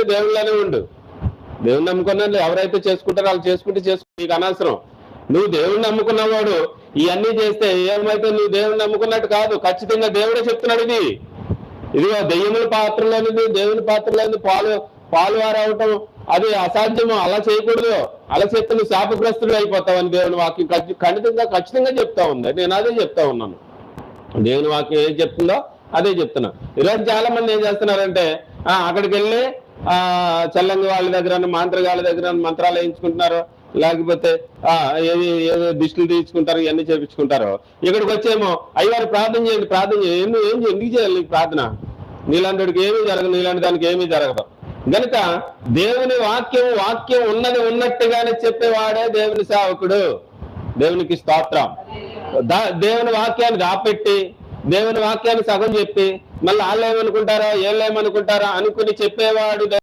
దేవుళ్ళనే ఉండు. దేవుని నమ్ముకున్నా ఎవరైతే చేసుకుంటారో వాళ్ళు చేసుకుంటే చేసుకు నీకు అనవసరం. నువ్వు దేవుని నమ్ముకున్నవాడు ఇవన్నీ చేస్తే ఏమైతే నువ్వు దేవుని నమ్ముకున్నట్టు కాదు ఖచ్చితంగా దేవుడే చెప్తున్నాడు ఇది. ఇదిగో దెయ్యముల పాత్రలోనిది దేవుని పాత్రలోని పాలు పాలు వారవటం అది అసాధ్యము అలా చేయకూడదు. అలా చెప్తే నువ్వు శాపగ్రస్తుడు అయిపోతావు అని దేవుని వాక్యం ఖచ్చితంగా ఖచ్చితంగా చెప్తా ఉంది. నేను అదే చెప్తా ఉన్నాను. దేవుని వాక్యం ఏం చెప్తుందో అదే చెప్తున్నా. ఈరోజు చాలా మంది ఏం చేస్తున్నారంటే ఆ, అక్కడికి వెళ్ళి చల్లంగి వాళ్ళ దగ్గర మాంత్రగాళ్ళ దగ్గర మంత్రాలు వేయించుకుంటున్నారు లేకపోతే ఆ ఏది ఏదో దిష్టిలు తీర్చుకుంటారు ఇవన్నీ చేపించుకుంటారు. ఇక్కడికి వచ్చేమో అయ్యారు ప్రార్థన చేయండి ప్రార్థన చేయండి. ఎందుకు ఏం ఎందుకు చేయాలి నీకు ప్రార్థన? నీలాంటికి ఏమీ జరగదు నీలాంటి దానికి ఏమీ జరగదు. గనుక దేవుని వాక్యం వాక్యం ఉన్నది ఉన్నట్టుగానే చెప్పేవాడే దేవుని సేవకుడు. దేవునికి స్తోత్రం. దేవుని వాక్యాన్ని దాపెట్టి దేవుని వాక్యాన్ని సగం చెప్పి మళ్ళీ వాళ్ళు ఏం వీళ్ళు అనుకుని చెప్పేవాడు